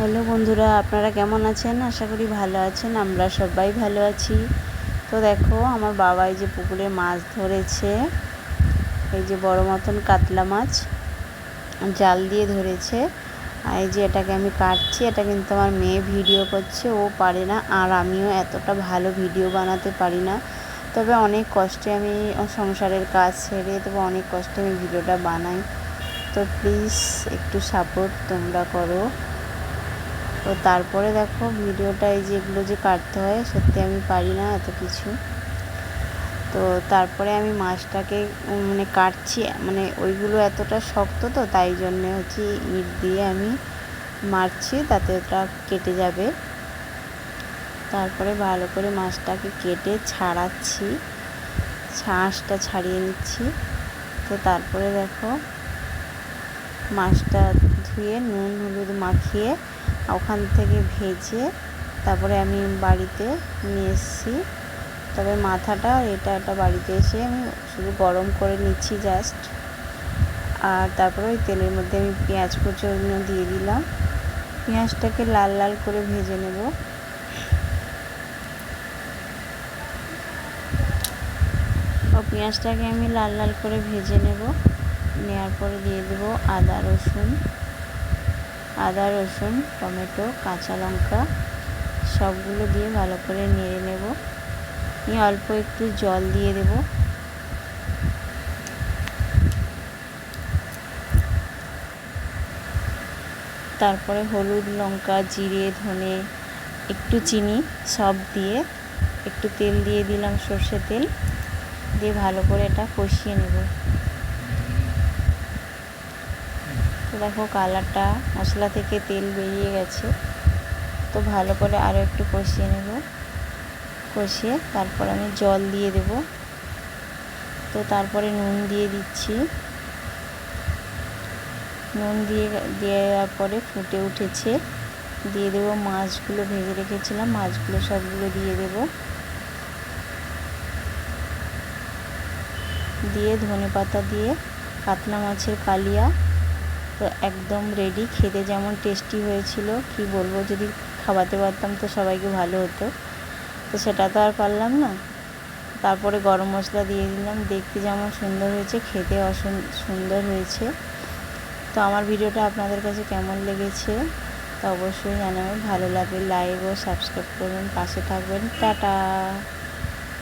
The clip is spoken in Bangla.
হ্যালো বন্ধুরা, আপনারা কেমন আছেন? আশা করি ভালো আছেন, আমরা সবাই ভালো আছি। তো দেখো, আমার বাবা এই যে পুকুরে মাছ ধরেছে, এই যে বড় মতন কাতলা মাছ, জাল দিয়ে ধরেছে। আর এই যে এটাকে আমি কাটছি, এটা কিন্তু আমার মেয়ে ভিডিও করছে, ও পারে না, আর আমিও এতটা ভালো ভিডিও বানাতে পারি না। তবে অনেক কষ্টে আমি সংসারের কাজ ছেড়ে তবে অনেক কষ্টে আমি ভিডিওটা বানাই। তো প্লিজ, একটু সাপোর্ট তোমরা করো। তো তারপরে দেখো ভিডিওটা এই যেগুলো যে কাটতে হয়, সত্যি আমি পারি না এত কিছু। তো তারপরে আমি মাছটাকে মানে কাটছি মানে ওইগুলো এতটা শক্ত তো, তাই জন্যে হচ্ছে ইট দিয়ে আমি মারছি, তাতে ওটা কেটে যাবে। তারপরে ভালো করে মাছটাকে কেটে ছাড়াচ্ছি, ছাঁচটা ছাড়িয়ে নিচ্ছি। তো তারপরে দেখো মাছটা ধুয়ে নুন, হলুদ মাখিয়ে ওখান থেকে ভেজে তারপরে আমি বাড়িতে নিয়ে এসেছি। তবে মাথাটা এটা একটা বাড়িতে এসে আমি শুধু গরম করে নিচ্ছি জাস্ট আর তারপরে ওই তেলের মধ্যে আমি পেঁয়াজ কুচো দিয়ে দিলাম। পেঁয়াজটাকে লাল লাল করে ভেজে নেব। ও পেঁয়াজটাকে আমি লাল লাল করে ভেজে নেব। নেওয়ার পরে দিয়ে দেবো আদা রসুন। আদা, রসুন, টমেটো, কাঁচা লঙ্কা সবগুলো দিয়ে ভালো করে নেড়ে নেব। নিয়ে অল্প একটু জল দিয়ে দেব। তারপরে হলুদ, লঙ্কা, জিরে, ধনে, একটু চিনি সব দিয়ে একটু তেল দিয়ে দিলাম সর্ষে তেল। দিয়ে ভালো করে এটা কষিয়ে নেব। দেখো কালারটা মশলা থেকে তেল বেরিয়ে গেছে। তো ভালো করে আরও একটু কষিয়ে নেব। কষিয়ে তারপর আমি জল দিয়ে দেব। তো তারপরে নুন দিয়ে দিচ্ছি। নুন দিয়ে দেওয়ার পরে ফুটে উঠেছে। দিয়ে দেবো মাছগুলো ভেজে রেখেছিলাম, মাছগুলো সবগুলো দিয়ে দেব। দিয়ে ধনে পাতা দিয়ে, কাতলা মাছের কালিয়া তো একদম রেডি খেতে যেমন টেস্টি হয়েছিল, কি বলব, যদি খাওয়াতে পারতাম তো সবাইকে ভালো হতো। তো সেটা তো আর পারলাম না। তারপরে গরম মশলা দিয়ে দিলাম, দেখতে যেমন সুন্দর হয়েছে, খেতে অসুন, সুন্দর হয়েছে। তো আমার ভিডিওটা আপনাদের কাছে কেমন লেগেছে, তা অবশ্যই জানাবেন। ভালো লাগলে লাইক ও সাবস্ক্রাইব করুন পাশে থাকবেন। টাটা!